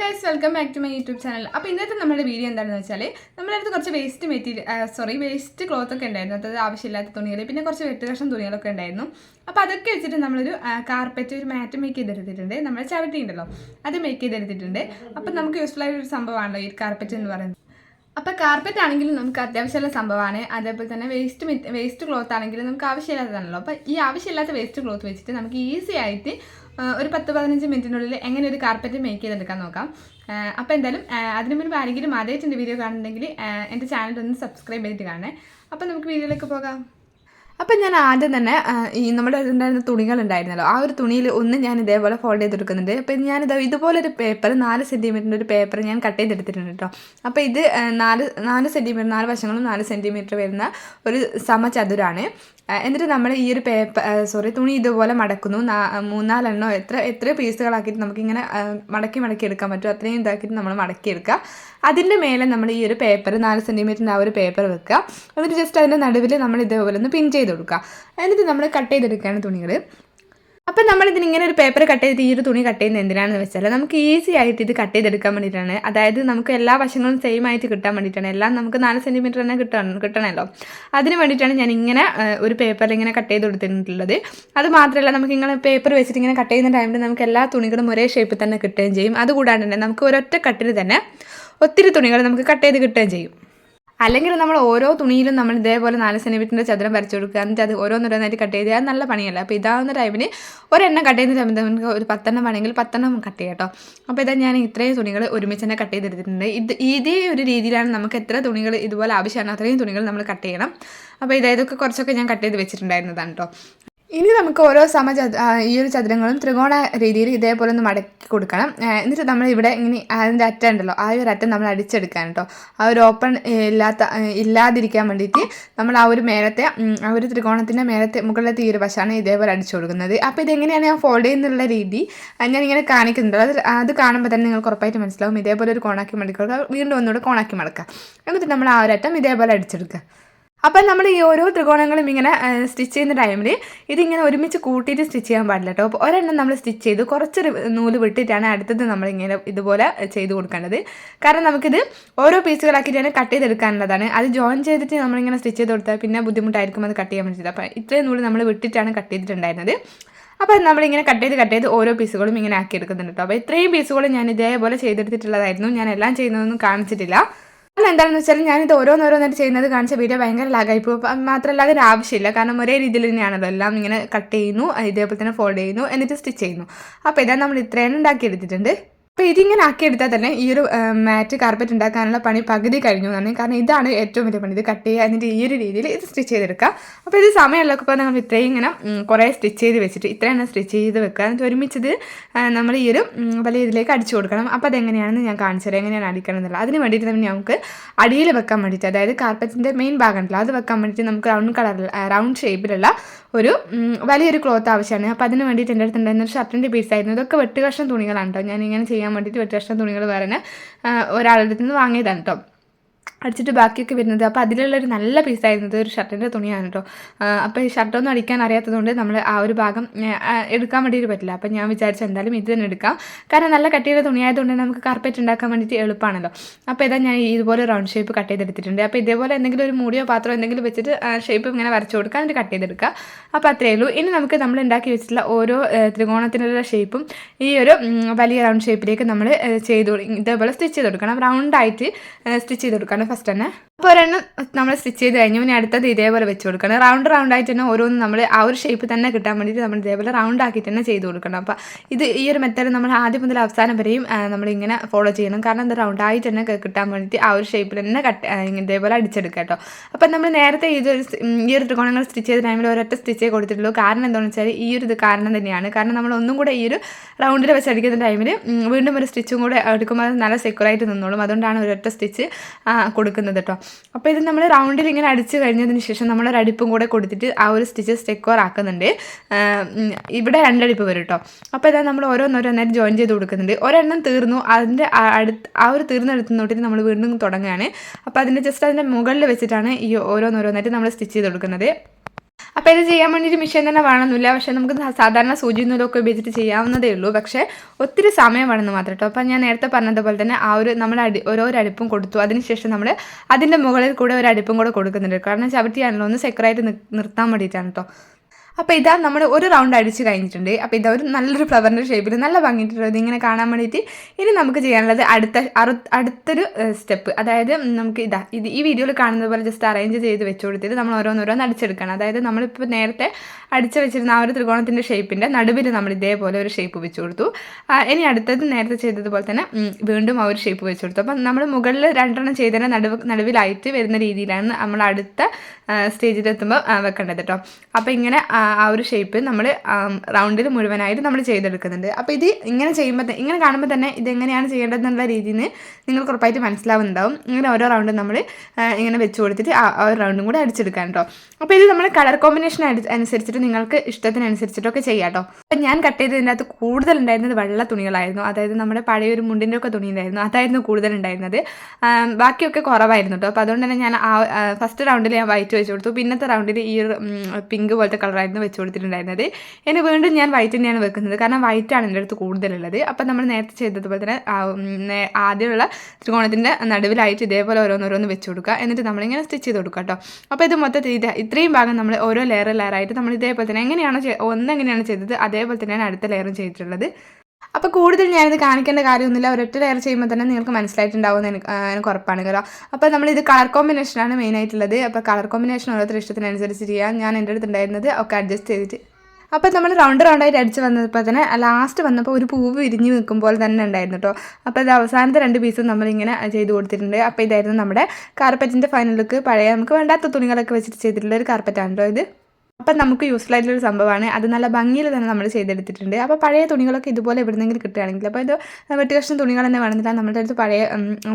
Guys welcome back to my YouTube channel അപ്പോൾ ഇന്നത്തെ നമ്മുടെ വീഡിയോ എന്താണെന്ന് വെച്ചാൽ നമ്മുടെ അടുത്ത് കുറച്ച് waste material sorry waste cloth ഒക്കെ ഉണ്ടായിരുന്നു. അതായത് ആവശ്യമില്ലാത്ത തുണികൾ പിന്നെ കുറച്ച് വെട്ടുകഷ്ണം തുണികളൊക്കെ ഉണ്ടായിരുന്നു. അപ്പോൾ അതൊക്കെ വെച്ചിട്ട് നമ്മളൊരു കാർപ്പറ്റ് ഒരു മാറ്റ് മേക്ക് ചെയ്തെടുത്തിട്ടുണ്ട്. നമ്മുടെ ചവിട്ടി ഉണ്ടല്ലോ അത് മേക്ക് ചെയ്തെടുത്തിട്ടുണ്ട്. അപ്പോൾ നമുക്ക് യൂസ്ഫുൾ ആയ ഒരു സംഭവമാണല്ലോ ഈ കാർപ്പറ്റ് എന്ന് പറയുന്നത്. അപ്പോൾ കാർപ്പറ്റ് ആണെങ്കിലും നമുക്ക് അത്യാവശ്യമുള്ള സംഭവമാണ്. അതേപോലെ തന്നെ വേസ്റ്റ് വേസ്റ്റ് ക്ലോത്ത് ആണെങ്കിലും നമുക്ക് ആവശ്യമില്ലാത്തതാണല്ലോ. അപ്പോൾ ഈ ആവശ്യമില്ലാത്ത വേസ്റ്റ് ക്ലോത്ത് വെച്ചിട്ട് നമുക്ക് ഈസി ആയിട്ട് ഒരു പത്ത് പതിനഞ്ച് മിനിറ്റിനുള്ളിൽ എങ്ങനെ ഒരു കാർപ്പറ്റ് മേക്ക് ചെയ്തെടുക്കാൻ നോക്കാം. അപ്പോൾ എന്തായാലും അതിനു മുൻപ് ആരെങ്കിലും ആദ്യമായിട്ട് എന്റെ വീഡിയോ കാണുന്നുണ്ടെങ്കിൽ എന്റെ ചാനൽ ഒന്ന് സബ്സ്ക്രൈബ് ചെയ്തിട്ട് കാണേ അപ്പോൾ നമുക്ക് വീഡിയോയിലേക്ക് പോകാം. അപ്പം ഞാൻ ആദ്യം തന്നെ ഈ നമ്മുടെ ഉണ്ടായിരുന്ന തുണികൾ ഉണ്ടായിരുന്നല്ലോ ആ ഒരു തുണിയിൽ ഒന്ന് ഞാൻ ഇതേപോലെ ഫോൾഡ് ചെയ്തെടുക്കുന്നുണ്ട് അപ്പം ഞാനിത് ഇതുപോലൊരു പേപ്പർ നാല് സെന്റിമീറ്ററിന്റെ ഒരു പേപ്പർ ഞാൻ കട്ട് ചെയ്തെടുത്തിട്ടുണ്ട് കേട്ടോ അപ്പോൾ ഇത് നാല് നാല് സെന്റിമീറ്റർ നാല് വശങ്ങളും നാല് സെന്റിമീറ്റർ വരുന്ന ഒരു സമചതുരാണ്. എന്നിട്ട് നമ്മൾ ഈ ഒരു പേപ്പർ സോറി തുണി ഇതുപോലെ മടക്കുന്നു. മൂന്നാലെണ്ണോ എത്ര എത്ര പീസുകളാക്കിയിട്ട് നമുക്കിങ്ങനെ മടക്കി മടക്കി എടുക്കാൻ പറ്റും അത്രയും ഇതാക്കിയിട്ട് നമ്മൾ മടക്കി എടുക്കുക. അതിന്റെ മേലെ നമ്മൾ ഈ ഒരു പേപ്പർ നാല് സെന്റിമീറ്ററിന്റെ ആ ഒരു പേപ്പർ വെക്കുക. എന്നിട്ട് ജസ്റ്റ് അതിന്റെ നടുവിൽ നമ്മൾ ഇതേപോലെ ഒന്ന് പിൻ ചെയ്ത് കൊടുക്കുക എന്നിട്ട് നമ്മൾ കട്ട് ചെയ്തെടുക്കുകയാണ് തുണികൾ അപ്പം നമ്മൾ ഇതിന് ഇങ്ങനെ ഒരു പേപ്പർ കട്ട് ചെയ്തിട്ട് ഈ ഒരു തുണി കട്ട് ചെയ്യുന്നത് എന്തിനാണെന്ന് വെച്ചാൽ നമുക്ക് ഈസി ആയിട്ട് ഇത് കട്ട് ചെയ്തെടുക്കാൻ വേണ്ടിയിട്ടാണ്. അതായത് നമുക്ക് എല്ലാ വശങ്ങളും സെയിം ആയിട്ട് കിട്ടാൻ വേണ്ടിയിട്ടാണ്. എല്ലാം നമുക്ക് നാല് സെന്റിമീറ്റർ തന്നെ കിട്ടണം കിട്ടണമല്ലോ. അതിന് വേണ്ടിയിട്ടാണ് ഞാൻ ഇങ്ങനെ ഒരു പേപ്പറിൽ ഇങ്ങനെ കട്ട് ചെയ്ത് കൊടുത്തിട്ടുള്ളത്. അത് മാത്രമല്ല നമുക്ക് ഇങ്ങനെ പേപ്പർ വെച്ചിട്ട് ഇങ്ങനെ കട്ട് ചെയ്യുന്ന ടൈമിൽ നമുക്ക് എല്ലാ തുണികളും ഒരേ ഷേപ്പിൽ തന്നെ കിട്ടുകയും ചെയ്യും. അതുകൂടാണ്ട് തന്നെ നമുക്ക് ഒരൊറ്റ കട്ടിൽ തന്നെ ഒത്തിരി തുണികൾ നമുക്ക് കട്ട് ചെയ്ത് കിട്ടുകയും ചെയ്യും. അല്ലെങ്കിൽ നമ്മൾ ഓരോ തുണിയിലും നമ്മൾ ഇതേപോലെ നാല് സെന്റിമീറ്ററിന്റെ ചതുരം വരച്ചു കൊടുക്കുക. എന്നിട്ട് അത് ഓരോന്നോരോന്നായിട്ട് കട്ട് ചെയ്ത് അത് നല്ല പണിയല്ല? അപ്പോൾ ഇതാവുന്ന ടൈമിന് ഒരെണ്ണം കട്ട് ചെയ്യുന്ന ടൈമിൽ നമുക്ക് ഒരു പത്തെണ്ണം വേണമെങ്കിൽ പത്തെണ്ണം കട്ട് ചെയ്യാം കേട്ടോ. അപ്പോൾ ഇതാ ഞാൻ ഇത്രയും തുണികൾ ഒരുമിച്ച് തന്നെ കട്ട് ചെയ്തെടുത്തിട്ടുണ്ട്. ഇത് ഇതേ ഒരു രീതിയിലാണ് നമുക്ക് എത്ര തുണികൾ ഇതുപോലെ ആവശ്യമാണ് അത്രയും തുണികൾ നമ്മൾ കട്ട് ചെയ്യണം. അപ്പോൾ ഇതായതൊക്കെ കുറച്ചൊക്കെ ഞാൻ കട്ട് ചെയ്ത് വെച്ചിട്ടുണ്ടായിരുന്നതാണ് കേട്ടോ. ഇനി നമുക്ക് ഓരോ സമ ഈ ഒരു ചതുരങ്ങളും ത്രികോണ രീതിയിൽ ഇതേപോലെ ഒന്ന് മടക്കി കൊടുക്കണം. എന്നിട്ട് നമ്മൾ ഇവിടെ ഇങ്ങനെ അതിന്റെ അറ്റം ഉണ്ടല്ലോ ആ ഒരു അറ്റം നമ്മൾ അടിച്ചെടുക്കാൻ കേട്ടോ. ആ ഒരു ഓപ്പൺ ഇല്ലാത്ത ഇല്ലാതിരിക്കാൻ വേണ്ടിയിട്ട് നമ്മൾ ആ ഒരു മേലത്തെ ആ ഒരു ത്രികോണത്തിന്റെ മേലത്തെ മുകളിലത്തെ ഈ ഒരു വശമാണ് ഇതേപോലെ അടിച്ചു കൊടുക്കുന്നത്. അപ്പോൾ ഇതെങ്ങനെയാണ് ഞാൻ ഫോൾഡ് ചെയ്യുന്നുള്ള രീതി ഞാനിങ്ങനെ കാണിക്കുന്നുണ്ട്. അത് അത് കാണുമ്പോൾ തന്നെ നിങ്ങൾക്ക് ഉറപ്പായിട്ട് മനസ്സിലാവും. ഇതേപോലെ ഒരു കോണാക്കി മടക്കുക. വീണ്ടും ഒന്നുകൂടെ കോണാക്കി മടക്കുക. എന്നിട്ട് നമ്മൾ ആ ഒരു അറ്റം ഇതേപോലെ അടിച്ചെടുക്കുക. അപ്പം നമ്മൾ ഈ ഓരോ ത്രികോണങ്ങളും ഇങ്ങനെ സ്റ്റിച്ച് ചെയ്യുന്ന ടൈമിൽ ഇതിങ്ങനെ ഒരുമിച്ച് കൂട്ടിയിട്ട് സ്റ്റിച്ച് ചെയ്യാൻ പാടില്ല കേട്ടോ. അപ്പോൾ ഒരെണ്ണം നമ്മൾ സ്റ്റിച്ച് ചെയ്ത് കുറച്ച് നൂൽ വിട്ടിട്ടാണ് അടുത്തത് നമ്മളിങ്ങനെ ഇതുപോലെ ചെയ്ത് കൊടുക്കേണ്ടത്. കാരണം നമുക്കിത് ഓരോ പീസുകളാക്കിയിട്ടാണ് കട്ട് ചെയ്തെടുക്കാനുള്ളതാണ്. അത് ജോയിൻ ചെയ്തിട്ട് നമ്മളിങ്ങനെ സ്റ്റിച്ച് ചെയ്ത് കൊടുത്താൽ പിന്നെ ബുദ്ധിമുട്ടായിരിക്കും അത് കട്ട് ചെയ്യാൻ വേണ്ടിയിട്ട് അപ്പോൾ ഇത്രയും നൂൽ നമ്മൾ വിട്ടിട്ടാണ് കട്ട് ചെയ്തിട്ടുണ്ടായിരുന്നത്. അപ്പോൾ നമ്മളിങ്ങനെ കട്ട് ചെയ്ത് കട്ട് ചെയ്ത് ഓരോ പീസുകളും ഇങ്ങനെ ആക്കി എടുക്കുന്നുണ്ട് കേട്ടോ. അപ്പോൾ ഇത്രയും പീസുകളും ഞാൻ ഇതേപോലെ ചെയ്തെടുത്തിട്ടുള്ളതായിരുന്നു. ഞാൻ എല്ലാം ചെയ്യുന്നതൊന്നും കാണിച്ചിട്ടില്ല. കാരണം എന്താണെന്ന് വെച്ചാൽ ഞാനിത് ഓരോന്നോരോന്നായിട്ട് ചെയ്യുന്നത് കാണിച്ച വീഡിയോ ഭയങ്കര ലാഗായി പോകും മാത്രമല്ല അതിന് ആവശ്യമില്ല. കാരണം ഒരേ രീതിയിൽ തന്നെയാണല്ലോ എല്ലാം ഇങ്ങനെ കട്ട് ചെയ്യുന്നു ഇതേപോലെ തന്നെ ഫോൾഡ് ചെയ്യുന്നു എന്നിട്ട് സ്റ്റിച്ച് ചെയ്യുന്നു. അപ്പോൾ ഇതാ നമ്മൾ ഇത്രയും ഉണ്ടാക്കി എടുത്തിട്ടുണ്ട് അപ്പോൾ ഇതിങ്ങനെ ആക്കി എടുത്താൽ തന്നെ ഈ ഒരു മാറ്റ് കാർപ്പറ്റ് ഉണ്ടാക്കാനുള്ള പണി പകുതി കഴിഞ്ഞു എന്നാണ്. കാരണം ഇതാണ് ഏറ്റവും വലിയ പണി. ഇത് കട്ട് ചെയ്യുക എന്നിട്ട് ഈ ഒരു രീതിയിൽ ഇത് സ്റ്റിച്ച് ചെയ്തെടുക്കുക. അപ്പോൾ ഇത് സമയമുള്ളപ്പോൾ നമ്മൾ ഇത്രയും ഇങ്ങനെ കുറേ സ്റ്റിച്ച് ചെയ്ത് വെച്ചിട്ട് ഇത്രയും സ്റ്റിച്ച് ചെയ്ത് വെക്കുക. എന്നിട്ട് ഒരുമിച്ചത് നമ്മൾ ഈ ഒരു വലിയ ഇതിലേക്ക് അടിച്ചു കൊടുക്കണം. അപ്പോൾ അതെങ്ങനെയാണെന്ന് ഞാൻ കാണിച്ചു തരാം. എങ്ങനെയാണ് അടിക്കണം എന്നുള്ളത്. അതിന് വേണ്ടിയിട്ട് തന്നെ നമുക്ക് അടിയിൽ വെക്കാൻ വേണ്ടിയിട്ട് അതായത് കാർപ്പറ്റിന്റെ മെയിൻ ഭാഗം ഉണ്ടല്ലോ അത് വെക്കാൻ വേണ്ടിയിട്ട് നമുക്ക് റൗണ്ട് കളറിൽ റൗണ്ട് ഷേപ്പിലുള്ള ഒരു വലിയൊരു ക്ലോത്ത് ആവശ്യമാണ്. അപ്പോൾ അതിന് വേണ്ടിയിട്ട് എന്റെ അടുത്ത് ഉണ്ടായിരുന്ന ഒരു ഷർട്ടിന്റെ പീസായിരുന്നു ഇതൊക്കെ വെട്ടുകഷ്ണം തുണികളാണ് കേട്ടോ ഞാൻ ഇങ്ങനെ ചെയ്യാൻ വേണ്ടിയിട്ട് വെട്ടുകഷ്ണം തുണികൾ വേറെ ഒരാളുടെ നിന്ന് വാങ്ങിയതാണ് കേട്ടോ അടിച്ചിട്ട് ബാക്കിയൊക്കെ വരുന്നത്. അപ്പോൾ അതിലുള്ളൊരു നല്ല പീസായിരുന്നത് ഒരു ഷർട്ടിന്റെ തുണിയാണ് കേട്ടോ അപ്പോൾ ഈ ഷർട്ടൊന്നും അടിക്കാൻ അറിയാത്തതുകൊണ്ട് നമ്മൾ ആ ഒരു ഭാഗം എടുക്കാൻ വേണ്ടിയിട്ട് പറ്റില്ല. അപ്പോൾ ഞാൻ വിചാരിച്ചു എന്തായാലും ഇത് തന്നെ എടുക്കാം. കാരണം നല്ല കട്ടിയുടെ തുണിയായതുകൊണ്ട് നമുക്ക് കാർപ്പറ്റ് ഉണ്ടാക്കാൻ വേണ്ടിയിട്ട് എളുപ്പമാണല്ലോ അപ്പോൾ ഇതാ ഞാൻ ഇതുപോലെ റൗണ്ട് ഷേപ്പ് കട്ട് ചെയ്തെടുത്തിട്ടുണ്ട്. അപ്പോൾ ഇതേപോലെ എന്തെങ്കിലും ഒരു മൂടിയോ പാത്രമോ എന്തെങ്കിലും വെച്ചിട്ട് ഷേപ്പ് ഇങ്ങനെ വരച്ചു കൊടുക്കുക. എന്നിട്ട് കട്ട് ചെയ്തെടുക്കുക. അപ്പോൾ അത്രയേ ഉള്ളൂ. ഇനി നമുക്ക് നമ്മൾ ഉണ്ടാക്കി വെച്ചിട്ടുള്ള ഓരോ ത്രികോണത്തിനുള്ള ഷേപ്പും ഈ ഒരു വലിയ റൗണ്ട് ഷേപ്പിലേക്ക് നമ്മൾ ചെയ്ത് ഇതേപോലെ സ്റ്റിച്ച് ചെയ്ത് കൊടുക്കണം. റൗണ്ടായിട്ട് സ്റ്റിച്ച് ചെയ്ത് കൊടുക്കണം. ഫസ്റ്റ് തന്നെ അപ്പോൾ ഒരെണ്ണം നമ്മൾ സ്റ്റിച്ച് ചെയ്ത് കഴിഞ്ഞു ഇനി അടുത്തത് ഇതേപോലെ വെച്ച് കൊടുക്കണം. റൗണ്ട് റൗണ്ട് ആയിട്ട് തന്നെ ഓരോന്ന് നമ്മൾ ആ ഒരു ഷേപ്പ് തന്നെ കിട്ടാൻ വേണ്ടിയിട്ട് നമ്മൾ ഇതേപോലെ റൗണ്ട് ആക്കി തന്നെ ചെയ്ത് കൊടുക്കണം. അപ്പോൾ ഇത് ഈ ഒരു മെത്തേഡ് നമ്മൾ ആദ്യം മുതൽ അവസാനം വരെയും നമ്മളിങ്ങനെ ഫോളോ ചെയ്യണം. കാരണം എന്താ റൗണ്ട് ആയിട്ട് തന്നെ കിട്ടാൻ വേണ്ടിയിട്ട് ആ ഒരു ഷേപ്പിൽ തന്നെ കട്ട് ഇതേപോലെ അടിച്ചെടുക്കുക കേട്ടോ. അപ്പോൾ നമ്മൾ നേരത്തെ ഈ ഒരു ഈ ഒരു ത്രികോണങ്ങൾ സ്റ്റിച്ച് ചെയ്ത ടൈമിൽ ഒരൊറ്റ സ്റ്റിച്ചേ കൊടുത്തിട്ടുള്ളൂ. കാരണം എന്താണെന്ന് വെച്ചാൽ ഈ ഒരു ഇത് കാരണം തന്നെയാണ്. കാരണം നമ്മൾ ഒന്നും കൂടെ ഈ ഒരു റൗണ്ടിൽ വെച്ച് അടിക്കുന്ന ടൈമിൽ വീണ്ടും ഒരു സ്റ്റിച്ചും കൂടെ എടുക്കുമ്പോൾ നല്ല നല്ല സെക്യൂറായിട്ട് നിന്നോളും. അതുകൊണ്ടാണ് ഒരൊറ്റ സ്റ്റിച്ച് കൊടുക്കുന്നത് കേട്ടോ. അപ്പോൾ ഇത് നമ്മൾ റൗണ്ടിൽ ഇങ്ങനെ അടിച്ച് കഴിഞ്ഞതിന് ശേഷം നമ്മൾ ഒരു അടിപ്പും കൂടെ കൊടുത്തിട്ട് ആ ഒരു സ്റ്റിച്ച് സ്റ്റെക്കോർ ആക്കുന്നുണ്ട്. ഇവിടെ രണ്ടടിപ്പ് വരും കേട്ടോ അപ്പോൾ ഇതാ നമ്മൾ ഓരോന്നോരോന്നായിട്ട് ജോയിൻ ചെയ്ത് കൊടുക്കുന്നുണ്ട്. ഒരെണ്ണം തീർന്നു. അതിന്റെ അടുത്ത് ആ ഒരു തീർന്നെടുത്ത് നോട്ടിട്ട് നമ്മൾ വീണ്ടും തുടങ്ങുകയാണ്. അപ്പോൾ അതിന്റെ ജസ്റ്റ് അതിന്റെ മുകളിൽ വെച്ചിട്ടാണ് ഈ ഓരോന്നോരോന്നായിട്ട് നമ്മൾ സ്റ്റിച്ച് ചെയ്ത് കൊടുക്കുന്നത്. അപ്പോൾ ഇത് ചെയ്യാൻ വേണ്ടിയിട്ട് മിഷൻ തന്നെ വേണമെന്നില്ല. പക്ഷേ നമുക്ക് സാധാരണ സൂചി നൂലൊക്കെ ഉപയോഗിച്ചിട്ട് ചെയ്യാവുന്നതേ ഉള്ളൂ. പക്ഷേ ഒത്തിരി സമയം വേണമെന്ന് മാത്രം കേട്ടോ. അപ്പോൾ ഞാൻ നേരത്തെ പറഞ്ഞതുപോലെ തന്നെ ആ ഒരു നമ്മൾ അടി ഓരോ അടുപ്പും കൊടുത്തു. അതിനുശേഷം നമ്മൾ അതിന്റെ മുകളിൽ കൂടെ ഒരു അടുപ്പും കൂടെ കൊടുക്കുന്നുണ്ട്. കാരണം ചവിട്ടിയാണല്ലോ ഒന്ന് സെക്കറായിട്ട് നിർത്താൻ വേണ്ടിയിട്ടാണ് കേട്ടോ. അപ്പോൾ ഇതാ നമ്മൾ ഒരു റൗണ്ട് അടിച്ച് കഴിഞ്ഞിട്ടുണ്ട്. അപ്പോൾ ഇതാ ഒരു നല്ലൊരു ഫ്ലവറിന്റെ ഷേപ്പിൽ നല്ല ഭംഗിയിട്ടുള്ളത് ഇങ്ങനെ കാണാൻ വേണ്ടിയിട്ട് ഇനി നമുക്ക് ചെയ്യാനുള്ളത് അടുത്ത അടുത്തൊരു സ്റ്റെപ്പ് അതായത് നമുക്ക് ഇതാ ഇത് ഈ വീഡിയോയിൽ കാണുന്നത് പോലെ ജസ്റ്റ് അറേഞ്ച് ചെയ്ത് വെച്ച് കൊടുത്തിട്ട് നമ്മൾ ഓരോന്നോരോന്ന് അടിച്ചെടുക്കണം. അതായത് നമ്മളിപ്പോൾ നേരത്തെ അടിച്ച് വെച്ചിരുന്ന ആ ഒരു ത്രികോണത്തിന്റെ ഷേപ്പിന്റെ നടുവിൽ നമ്മൾ ഇതേപോലെ ഒരു ഷേപ്പ് വെച്ച് കൊടുത്തു. ഇനി അടുത്തത് നേരത്തെ ചെയ്തതുപോലെ തന്നെ വീണ്ടും ആ ഒരു ഷേപ്പ് വെച്ച് കൊടുത്തു. അപ്പം നമ്മൾ മുകളിൽ രണ്ടെണ്ണം ചെയ്തതിന്റെ നടുവ് നടുവിലായിട്ട് വരുന്ന രീതിയിലാണ് നമ്മൾ അടുത്ത സ്റ്റേജിലെത്തുമ്പോൾ വെക്കേണ്ടത് കേട്ടോ. അപ്പോൾ ഇങ്ങനെ ആ ഒരു ഷേപ്പ് നമ്മൾ റൗണ്ടിൽ മുഴുവനായിട്ട് നമ്മൾ ചെയ്തെടുക്കുന്നുണ്ട്. അപ്പോൾ ഇത് ഇങ്ങനെ ചെയ്യുമ്പോൾ ഇങ്ങനെ കാണുമ്പോൾ തന്നെ ഇതെങ്ങനെയാണ് ചെയ്യേണ്ടതെന്നുള്ള രീതിയിൽ നിങ്ങൾക്ക് ഉറപ്പായിട്ട് മനസ്സിലാവുന്നുണ്ടാവും. ഇങ്ങനെ ഓരോ റൗണ്ടും നമ്മൾ ഇങ്ങനെ വെച്ച് കൊടുത്തിട്ട് ആ ഒരു റൗണ്ടും കൂടെ അടിച്ചെടുക്കാൻ കേട്ടോ അപ്പോൾ ഇത് നമ്മൾ കളർ കോമ്പിനേഷൻ അനുസരിച്ചിട്ട് നിങ്ങൾക്ക് ഇഷ്ടത്തിനനുസരിച്ചിട്ടൊക്കെ ചെയ്യാം കേട്ടോ അപ്പോൾ ഞാൻ കട്ട് ചെയ്തതിന്റെ അകത്ത് കൂടുതലുണ്ടായിരുന്നത് വെള്ള തുണികളായിരുന്നു. അതായത് നമ്മുടെ പഴയ ഒരു മുണ്ടിന്റെ ഒക്കെ തുണി ഉണ്ടായിരുന്നു അതായിരുന്നു കൂടുതലുണ്ടായിരുന്നത്. ബാക്കിയൊക്കെ കുറവായിരുന്നു കേട്ടോ അപ്പോൾ അതുകൊണ്ട് തന്നെ ഞാൻ ആ ഫസ്റ്റ് റൗണ്ടിൽ ഞാൻ വൈറ്റ് വെച്ച് കൊടുത്തു. പിന്നത്തെ റൗണ്ടിൽ ഈ പിങ്ക് പോലത്തെ കളറായിരുന്നു വെച്ച് കൊടുത്തിട്ടുണ്ടായിരുന്നത്. വീണ്ടും ഞാൻ വൈറ്റ് തന്നെയാണ് വെക്കുന്നത്. കാരണം വൈറ്റ് ആണ് എന്റെ അടുത്ത് കൂടുതലുള്ളത്. അപ്പം നമ്മൾ നേരത്തെ ചെയ്തതുപോലെ തന്നെ ആദ്യമുള്ള ത്രികോണത്തിന്റെ നടുവിലായിട്ട് ഇതേപോലെ ഓരോന്നോരോന്ന് വെച്ച് കൊടുക്കുക. എന്നിട്ട് നമ്മളിങ്ങനെ സ്റ്റിച്ച് ചെയ്ത് കൊടുക്കുക കേട്ടോ. അപ്പോൾ ഇത് മൊത്തത്തിൽ ഇത് ഇത്രയും ഭാഗം നമ്മൾ ഓരോ ലെയർ ലെയറായിട്ട് നമ്മൾ ഇതേപോലെ തന്നെ എങ്ങനെയാണോ ഒന്നെങ്ങനെയാണ് ചെയ്തത് അതേപോലെ തന്നെയാണ് അടുത്ത ലെയറും ചെയ്തിട്ടുള്ളത്. അപ്പോൾ കൂടുതൽ ഞാനിത് കാണിക്കേണ്ട കാര്യമൊന്നുമില്ല. ഒരൊറ്റ ലെയർ ചെയ്യുമ്പോൾ തന്നെ നിങ്ങൾക്ക് മനസ്സിലായിട്ടുണ്ടാവും എനിക്ക് എനിക്ക് ഉറപ്പാണ് കേട്ടോ. അപ്പോൾ നമ്മളിത് കളർ കോമ്പിനേഷനാണ് മെയിൻ ആയിട്ടുള്ളത്. അപ്പോൾ കളർ കോമ്പിനേഷൻ ഓരോരുത്തർ ഇഷ്ടത്തിനനുസരിച്ച് ചെയ്യാം. ഞാൻ എന്റെ അടുത്ത് ഉണ്ടായിരുന്നത് ഒക്കെ അഡ്ജസ്റ്റ് ചെയ്തിട്ട്. അപ്പോൾ നമ്മൾ റൗണ്ട് റൗണ്ടായിട്ട് അടിച്ച് വന്നപ്പോൾ തന്നെ ലാസ്റ്റ് വന്നപ്പോൾ ഒരു പൂവ് വിരിഞ്ഞ് നിൽക്കും പോലെ തന്നെ ഉണ്ടായിരുന്നു കേട്ടോ. അപ്പോൾ ഇത് അവസാനത്തെ രണ്ട് പീസും നമ്മളിങ്ങനെ ചെയ്ത് കൊടുത്തിട്ടുണ്ട്. അപ്പോൾ ഇതായിരുന്നു നമ്മുടെ കാർപ്പറ്റിന്റെ ഫൈനൽ ലുക്ക് പഴയ നമുക്ക് വേണ്ടാത്ത തുണികളൊക്കെ വെച്ചിട്ട് ചെയ്തിട്ടുള്ള ഒരു കാർപ്പറ്റാണ് കേട്ടോ ഇത്. അപ്പം നമുക്ക് യൂസ്ഫുൾ ആയിട്ടുള്ള ഒരു സംഭവമാണ്. അത് നല്ല ഭംഗിയിൽ തന്നെ നമ്മൾ ചെയ്തെടുത്തിട്ടുണ്ട്. അപ്പോൾ പഴയ തുണികളൊക്കെ ഇതുപോലെ എവിടെന്നെങ്കിലും കിട്ടുകയാണെങ്കിൽ അപ്പോൾ ഇത് വെട്ടി കഷ്ണം തുണികൾ തന്നെ വേണമെന്നില്ല നമ്മുടെ അടുത്ത് പഴയ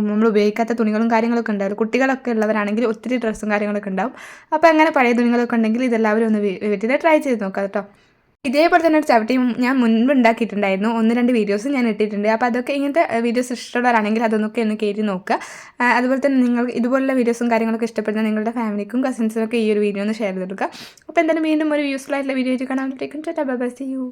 നമ്മൾ ഉപയോഗിക്കാത്ത തുണികളും കാര്യങ്ങളൊക്കെ ഉണ്ടാവും കുട്ടികളൊക്കെ ഉള്ളവരാണെങ്കിൽ ഒത്തിരി ഡ്രസ്സും കാര്യങ്ങളൊക്കെ ഉണ്ടാവും. അപ്പോൾ അങ്ങനെ പഴയ തുണികളൊക്കെ ഉണ്ടെങ്കിൽ ഇതെല്ലാവരും ഒന്ന് വെട്ടിയിട്ട് ട്രൈ ചെയ്ത് നോക്കാം കേട്ടോ. ഇതേപോലെ തന്നെ ഒരു ചവിട്ടി ഞാൻ മുൻപ് ഉണ്ടാക്കിയിട്ടുണ്ടായിരുന്നു. ഒന്ന് രണ്ട് വീഡിയോസ് ഞാൻ ഇട്ടിട്ടുണ്ട്. അപ്പോൾ അതൊക്കെ ഇങ്ങനത്തെ വീഡിയോസ് ഇഷ്ടമുള്ളവരാണെങ്കിൽ അതൊന്നൊക്കെ ഒന്ന് കയറ്റി നോക്കുക. അതുപോലെ തന്നെ നിങ്ങൾ ഇതുപോലുള്ള വീഡിയോസും കാര്യങ്ങളൊക്കെ ഇഷ്ടപ്പെടുന്ന നിങ്ങളുടെ ഫാമിലിക്കും കസിൻസിനൊക്കെ ഈ ഒരു വീഡിയോ ഒന്ന് ഷെയർ ചെയ്ത് കൊടുക്കുക. അപ്പോൾ എന്തായാലും വീണ്ടും ഒരു യൂസ്ഫുൾ ആയിട്ടുള്ള വീഡിയോ ആയിട്ട് കാണാൻ പറ്റും ബൈ ബൈ യു